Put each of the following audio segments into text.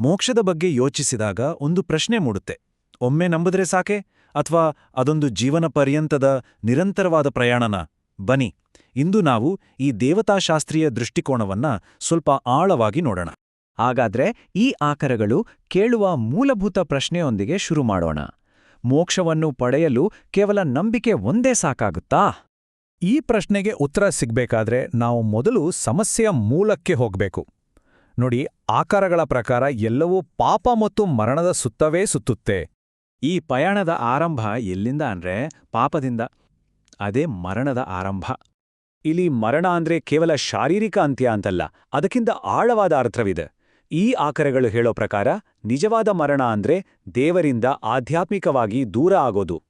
ಮೋಕ್ಷದ ಬಗ್ಗೆ ಯೋಚಿಸಿದಾಗ ಒಂದು ಪ್ರಶ್ನೆ ಮೂಡುತ್ತೆ. ಒಮ್ಮೆ ನಂಬಿದ್ರೆ ಸಾಕೆ? ಅಥವಾ ಅದೊಂದು ಜೀವನ ಪರ್ಯಂತದ ನಿರಂತರವಾದ ಪ್ರಯಾಣನ? ಬನ್ನಿ, ಇಂದು ನಾವು ಈ ದೇವತಾಶಾಸ್ತ್ರೀಯ ದೃಷ್ಟಿಕೋನವನ್ನ ಸ್ವಲ್ಪ ಆಳವಾಗಿ ನೋಡೋಣ. ಹಾಗಾದ್ರೆ ಈ ಆಕರಗಳು ಕೇಳುವ ಮೂಲಭೂತ ಪ್ರಶ್ನೆಯೊಂದಿಗೆ ಶುರು ಮಾಡೋಣ. ಮೋಕ್ಷವನ್ನು ಪಡೆಯಲು ಕೇವಲ ನಂಬಿಕೆ ಒಂದೇ ಸಾಕಾಗುತ್ತಾ? ಈ ಪ್ರಶ್ನೆಗೆ ಉತ್ತರ ಸಿಗ್ಬೇಕಾದ್ರೆ ನಾವು ಮೊದಲು ಸಮಸ್ಯೆಯ ಮೂಲಕ್ಕೆ ಹೋಗ್ಬೇಕು. ನೋಡಿ, ಆಕಾರಗಳ ಪ್ರಕಾರ ಎಲ್ಲವೂ ಪಾಪ ಮತ್ತು ಮರಣದ ಸುತ್ತವೇ ಸುತ್ತುತ್ತೆ. ಈ ಪಯಣದ ಆರಂಭ ಎಲ್ಲಿಂದ ಅಂದ್ರೆ ಪಾಪದಿಂದ? ಅದೇ ಮರಣದ ಆರಂಭ. ಇಲ್ಲಿ ಮರಣ ಅಂದ್ರೆ ಕೇವಲ ಶಾರೀರಿಕ ಅಂತ್ಯ ಅಂತಲ್ಲ, ಅದಕ್ಕಿಂತ ಆಳವಾದ ಅರ್ಥವಿದೆ. ಈ ಆಕರಗಳು ಹೇಳೋ ಪ್ರಕಾರ ನಿಜವಾದ ಮರಣ ಅಂದ್ರೆ ದೇವರಿಂದ ಆಧ್ಯಾತ್ಮಿಕವಾಗಿ ದೂರ ಆಗೋದು.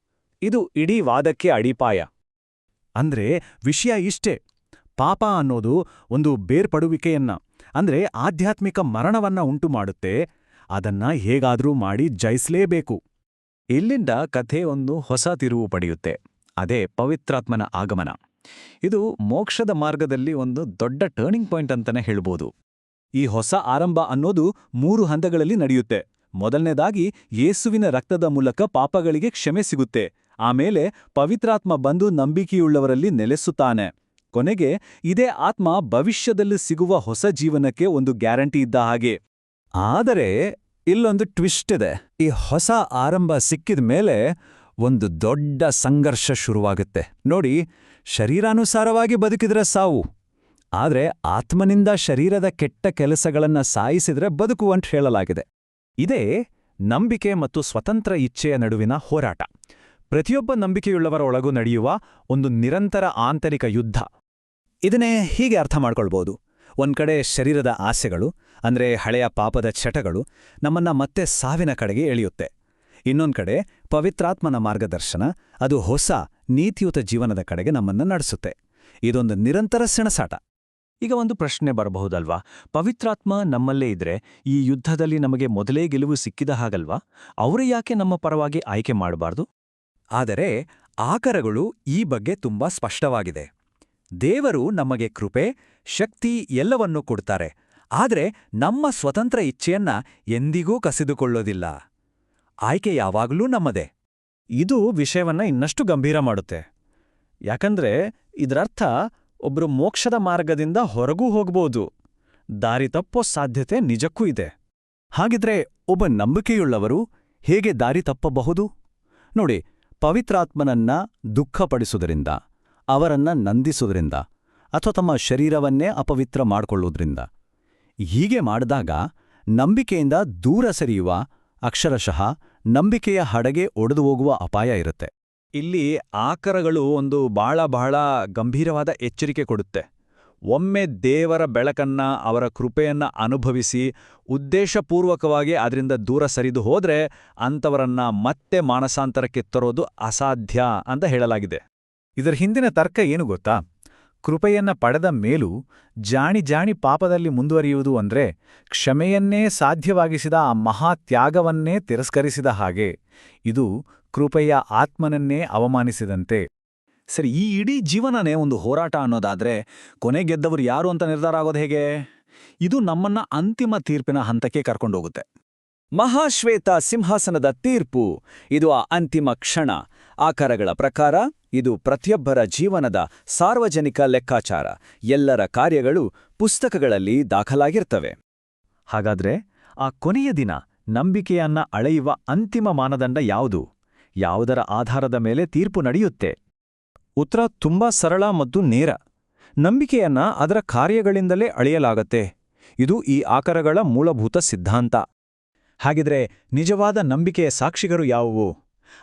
ಇದು ಇಡೀ ವಾದಕ್ಕೆ ಅಡಿಪಾಯ. ಅಂದ್ರೆ ವಿಷಯ ಇಷ್ಟೇ. ಪಾಪ ಅನ್ನೋದು ಒಂದು ಬೇರ್ಪಡುವಿಕೆಯನ್ನ. ಅಂದ್ರೆ ಆಧ್ಯಾತ್ಮಿಕ ಮರಣವನ್ನ ಉಂಟು ಮಾಡುತ್ತೆ ಅದನ್ನ ಹೇಗಾದ್ರೂ ಮಾಡಿ ಜಯಿಸಲೇಬೇಕು. ಇಲ್ಲಿಂದ ಕಥೆ ಒಂದು ಹೊಸ ತಿರುವು ಪಡೆಯುತ್ತೆ, ಅದೇ ಪವಿತ್ರಾತ್ಮನ ಆಗಮನ. ಇದು ಮೋಕ್ಷದ ಮಾರ್ಗದಲ್ಲಿ ಒಂದು ದೊಡ್ಡ ಟರ್ನಿಂಗ್ ಪಾಯಿಂಟ್ ಅಂತಾನೆ ಹೇಳ್ಬೋದು. ಈ ಹೊಸ ಆರಂಭ ಅನ್ನೋದು ಮೂರು ಹಂತಗಳಲ್ಲಿ ನಡೆಯುತ್ತೆ. ಮೊದಲನೇದಾಗಿ ಯೇಸುವಿನ ರಕ್ತದ ಮೂಲಕ ಪಾಪಗಳಿಗೆ ಕ್ಷಮೆ ಸಿಗುತ್ತೆ, ಆಮೇಲೆ ಪವಿತ್ರಾತ್ಮ ಬಂದು ನಂಬಿಕೆಯುಳ್ಳವರಲ್ಲಿ ನೆಲೆಸುತ್ತಾನೆ. ಕೊನೆಗೆ ಇದೇ ಆತ್ಮ ಭವಿಷ್ಯದಲ್ಲಿ ಸಿಗುವ ಹೊಸ ಜೀವನಕ್ಕೆ ಒಂದು ಗ್ಯಾರಂಟಿ ಇದ್ದ ಹಾಗೆ. ಆದರೆ ಇಲ್ಲೊಂದು ಟ್ವಿಸ್ಟ್ ಇದೆ. ಈ ಹೊಸ ಆರಂಭ ಸಿಕ್ಕಿದ ಮೇಲೆ ಒಂದು ದೊಡ್ಡ ಸಂಘರ್ಷ ಶುರುವಾಗುತ್ತೆ. ನೋಡಿ, ಶರೀರಾನುಸಾರವಾಗಿ ಬದುಕಿದ್ರೆ ಸಾವು. ಆದರೆ ಆತ್ಮನಿಂದ ಶರೀರದ ಕೆಟ್ಟ ಕೆಲಸಗಳನ್ನು ಸಾಯಿಸಿದ್ರೆ ಬದುಕು ಅಂತ ಹೇಳಲಾಗಿದೆ. ಇದೇ ನಂಬಿಕೆ ಮತ್ತು ಸ್ವತಂತ್ರ ಇಚ್ಛೆಯ ನಡುವಿನ ಹೋರಾಟ. ಪ್ರತಿಯೊಬ್ಬ ನಂಬಿಕೆಯುಳ್ಳವರ ಒಳಗೂ ನಡೆಯುವ ಒಂದು ನಿರಂತರ ಆಂತರಿಕ ಯುದ್ಧ. ಇದನ್ನೇ ಹೀಗೆ ಅರ್ಥ ಮಾಡ್ಕೊಳ್ಬೋದು. ಒಂದ್ಕಡೆ ಶರೀರದ ಆಸೆಗಳು ಅಂದ್ರೆ ಹಳೆಯ ಪಾಪದ ಚಟಗಳು ನಮ್ಮನ್ನ ಮತ್ತೆ ಸಾವಿನ ಕಡೆಗೆ ಎಳೆಯುತ್ತೆ. ಇನ್ನೊಂದು ಕಡೆ ಪವಿತ್ರಾತ್ಮನ ಮಾರ್ಗದರ್ಶನ ಅದು ಹೊಸ ನೀತಿಯುತ ಜೀವನದ ಕಡೆಗೆ ನಮ್ಮನ್ನ ನಡೆಸುತ್ತೆ. ಇದೊಂದು ನಿರಂತರ ಸೆಣಸಾಟ. ಈಗ ಒಂದು ಪ್ರಶ್ನೆ ಬರಬಹುದಲ್ವಾ? ಪವಿತ್ರಾತ್ಮ ನಮ್ಮಲ್ಲೇ ಇದ್ರೆ ಈ ಯುದ್ಧದಲ್ಲಿ ನಮಗೆ ಮೊದಲೇ ಗೆಲುವು ಸಿಕ್ಕಿದ ಹಾಗಲ್ವಾ? ಅವರೇ ಯಾಕೆ ನಮ್ಮ ಪರವಾಗಿ ಆಯ್ಕೆ ಮಾಡಬಾರ್ದು? ಆದರೆ ಆಕರಗಳು ಈ ಬಗ್ಗೆ ತುಂಬಾ ಸ್ಪಷ್ಟವಾಗಿದೆ. ದೇವರು ನಮಗೆ ಕೃಪೆ, ಶಕ್ತಿ ಎಲ್ಲವನ್ನೂ ಕೊಡ್ತಾರೆ. ಆದರೆ ನಮ್ಮ ಸ್ವತಂತ್ರ ಇಚ್ಛೆಯನ್ನ ಎಂದಿಗೂ ಕಸಿದುಕೊಳ್ಳೋದಿಲ್ಲ. ಆಯ್ಕೆ ಯಾವಾಗಲೂ ನಮ್ಮದೇ. ಇದು ವಿಷಯವನ್ನ ಇನ್ನಷ್ಟು ಗಂಭೀರ ಮಾಡುತ್ತೆ. ಯಾಕಂದ್ರೆ ಇದರರ್ಥ ಒಬ್ರು ಮೋಕ್ಷದ ಮಾರ್ಗದಿಂದ ಹೊರಗೂ ಹೋಗ್ಬೋದು. ದಾರಿ ತಪ್ಪೋ ಸಾಧ್ಯತೆ ನಿಜಕ್ಕೂ ಇದೆ. ಹಾಗಿದ್ರೆ ಒಬ್ಬ ನಂಬಿಕೆಯುಳ್ಳವರು ಹೇಗೆ ದಾರಿ ತಪ್ಪಬಹುದು? ನೋಡಿ, ಪವಿತ್ರಾತ್ಮನನ್ನ ದುಃಖಪಡಿಸುವುದರಿಂದ. ಅವರನ್ನ ನಂದಿಸುವುದರಿಂದ ಅಥವಾ ತಮ್ಮ ಶರೀರವನ್ನೇ ಅಪವಿತ್ರ ಮಾಡಿಕೊಳ್ಳುವುದರಿಂದ. ಹೀಗೆ ಮಾಡಿದಾಗ ನಂಬಿಕೆಯಿಂದ ದೂರ ಸರಿಯುವ ಅಕ್ಷರಶಃ ನಂಬಿಕೆಯ ಹಡಗೆ ಒಡೆದು ಹೋಗುವ ಅಪಾಯ ಇರುತ್ತೆ. ಇಲ್ಲಿ ಆಕರಗಳು ಒಂದು ಬಹಳ ಬಹಳ ಗಂಭೀರವಾದ ಎಚ್ಚರಿಕೆ ಕೊಡುತ್ತೆ. ಒಮ್ಮೆ ದೇವರ ಬೆಳಕನ್ನ ಅವರ ಕೃಪೆಯನ್ನ ಅನುಭವಿಸಿ ಉದ್ದೇಶಪೂರ್ವಕವಾಗಿ ಅದರಿಂದ ದೂರ ಸರಿದು ಹೋದರೆ ಅಂಥವರನ್ನ ಮತ್ತೆ ಮಾನಸಾಂತರಕ್ಕೆ ತರೋದು ಅಸಾಧ್ಯ ಅಂತ ಹೇಳಲಾಗಿದೆ. ಇದರ ಹಿಂದಿನ ತರ್ಕ ಏನು ಗೊತ್ತಾ? ಕೃಪೆಯನ್ನ ಪಡೆದ ಮೇಲೂ ಜಾಣಿ ಜಾಣಿ ಪಾಪದಲ್ಲಿ ಮುಂದುವರಿಯುವುದು ಅಂದ್ರೆ ಕ್ಷಮೆಯನ್ನೇ ಸಾಧ್ಯವಾಗಿಸಿದ ಆ ಮಹಾತ್ಯಾಗವನ್ನೇ ತಿರಸ್ಕರಿಸಿದ ಹಾಗೆ. ಇದು ಕೃಪೆಯ ಆತ್ಮನನ್ನೇ ಅವಮಾನಿಸಿದಂತೆ. ಸರಿ, ಈ ಇಡೀ ಜೀವನನೇ ಒಂದು ಹೋರಾಟ ಅನ್ನೋದಾದ್ರೆ ಕೊನೆ ಗೆದ್ದವರು ಯಾರು ಅಂತ ನಿರ್ಧಾರ ಆಗೋದು ಹೇಗೆ? ಇದು ನಮ್ಮನ್ನ ಅಂತಿಮ ತೀರ್ಪಿನ ಹಂತಕ್ಕೆ ಕರ್ಕೊಂಡೋಗುತ್ತೆ. ಮಹಾಶ್ವೇತ ಸಿಂಹಾಸನದ ತೀರ್ಪು. ಇದು ಆ ಅಂತಿಮ ಕ್ಷಣ. ಆಕಾರಗಳ ಪ್ರಕಾರ, ಇದು ಪ್ರತಿಯೊಬ್ಬರ ಜೀವನದ ಸಾರ್ವಜನಿಕ ಲೆಕ್ಕಾಚಾರ. ಎಲ್ಲರ ಕಾರ್ಯಗಳು ಪುಸ್ತಕಗಳಲ್ಲಿ ದಾಖಲಾಗಿರ್ತವೆ. ಹಾಗಾದ್ರೆ, ಆ ಕೊನೆಯ ದಿನ ನಂಬಿಕೆಯನ್ನ ಅಳೆಯುವ ಅಂತಿಮ ಮಾನದಂಡ ಯಾವುದು? ಯಾವುದರ ಆಧಾರದ ಮೇಲೆ ತೀರ್ಪು ನಡೆಯುತ್ತೆ? ಉತ್ತರ ತುಂಬಾ ಸರಳ ಮತ್ತು ನೇರ. ನಂಬಿಕೆಯನ್ನ ಅದರ ಕಾರ್ಯಗಳಿಂದಲೇ ಅಳೆಯಲಾಗತ್ತೆ. ಇದು ಈ ಆಕರಗಳ ಮೂಲಭೂತ ಸಿದ್ಧಾಂತ. ಹಾಗಿದ್ರೆ ನಿಜವಾದ ನಂಬಿಕೆಯ ಸಾಕ್ಷಿಗರು ಯಾವುವು?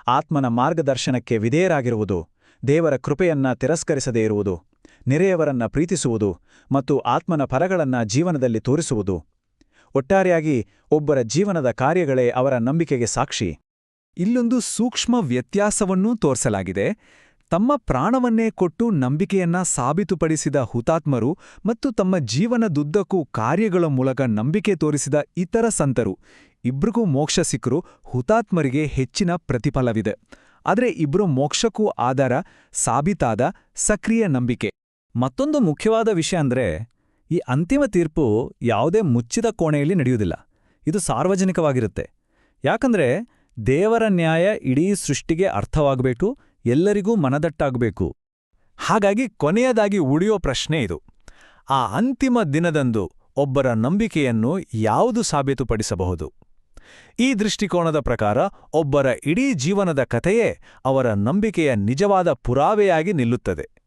ಆತ್ಮನ ಮಾರ್ಗದರ್ಶನಕ್ಕೆ ವಿಧೇಯರಾಗಿರುವುದು, ದೇವರ ಕೃಪೆಯನ್ನ ತಿರಸ್ಕರಿಸದೇ ಇರುವುದು, ನೆರೆಯವರನ್ನ ಪ್ರೀತಿಸುವುದು ಮತ್ತು ಆತ್ಮನ ಪರಗಳನ್ನ ಜೀವನದಲ್ಲಿ ತೋರಿಸುವುದು. ಒಟ್ಟಾರೆಯಾಗಿ ಒಬ್ಬರ ಜೀವನದ ಕಾರ್ಯಗಳೇ ಅವರ ನಂಬಿಕೆಗೆ ಸಾಕ್ಷಿ. ಇಲ್ಲೊಂದು ಸೂಕ್ಷ್ಮ ವ್ಯತ್ಯಾಸವನ್ನೂ ತೋರಿಸಲಾಗಿದೆ. ತಮ್ಮ ಪ್ರಾಣವನ್ನೇ ಕೊಟ್ಟು ನಂಬಿಕೆಯನ್ನ ಸಾಬೀತುಪಡಿಸಿದ ಹುತಾತ್ಮರು ಮತ್ತು ತಮ್ಮ ಜೀವನದುದ್ದಕ್ಕೂ ಕಾರ್ಯಗಳ ಮೂಲಕ ನಂಬಿಕೆ ತೋರಿಸಿದ ಇತರ ಸಂತರು ಇಬ್ರಿಗೂ ಮೋಕ್ಷ ಸಿಕ್ಕರೂ ಹುತಾತ್ಮರಿಗೆ ಹೆಚ್ಚಿನ ಪ್ರತಿಫಲವಿದೆ. ಆದರೆ ಇಬ್ರು ಮೋಕ್ಷಕ್ಕೂ ಆಧಾರ ಸಾಬೀತಾದ ಸಕ್ರಿಯ ನಂಬಿಕೆ. ಮತ್ತೊಂದು ಮುಖ್ಯವಾದ ವಿಷಯ ಅಂದ್ರೆ, ಈ ಅಂತಿಮ ತೀರ್ಪು ಯಾವುದೇ ಮುಚ್ಚಿದ ಕೋಣೆಯಲ್ಲಿ ನಡೆಯುವುದಿಲ್ಲ. ಇದು ಸಾರ್ವಜನಿಕವಾಗಿರುತ್ತೆ. ಯಾಕಂದ್ರೆ, ದೇವರ ನ್ಯಾಯ ಇಡೀ ಸೃಷ್ಟಿಗೆ ಅರ್ಥವಾಗಬೇಕು, ಎಲ್ಲರಿಗೂ ಮನದಟ್ಟಾಗಬೇಕು. ಹಾಗಾಗಿ ಕೊನೆಯದಾಗಿ ಉಳಿಯೋ ಪ್ರಶ್ನೆ ಇದು. ಆ ಅಂತಿಮ ದಿನದಂದು ಒಬ್ಬರ ನಂಬಿಕೆಯನ್ನು ಯಾವುದು ಸಾಬೀತುಪಡಿಸಬಹುದು? ಈ ದೃಷ್ಟಿಕೋನದ ಪ್ರಕಾರ ಒಬ್ಬರ ಇಡೀ ಜೀವನದ ಕಥೆಯೇ ಅವರ ನಂಬಿಕೆಯ ನಿಜವಾದ ಪುರಾವೆಯಾಗಿ ನಿಲ್ಲುತ್ತದೆ.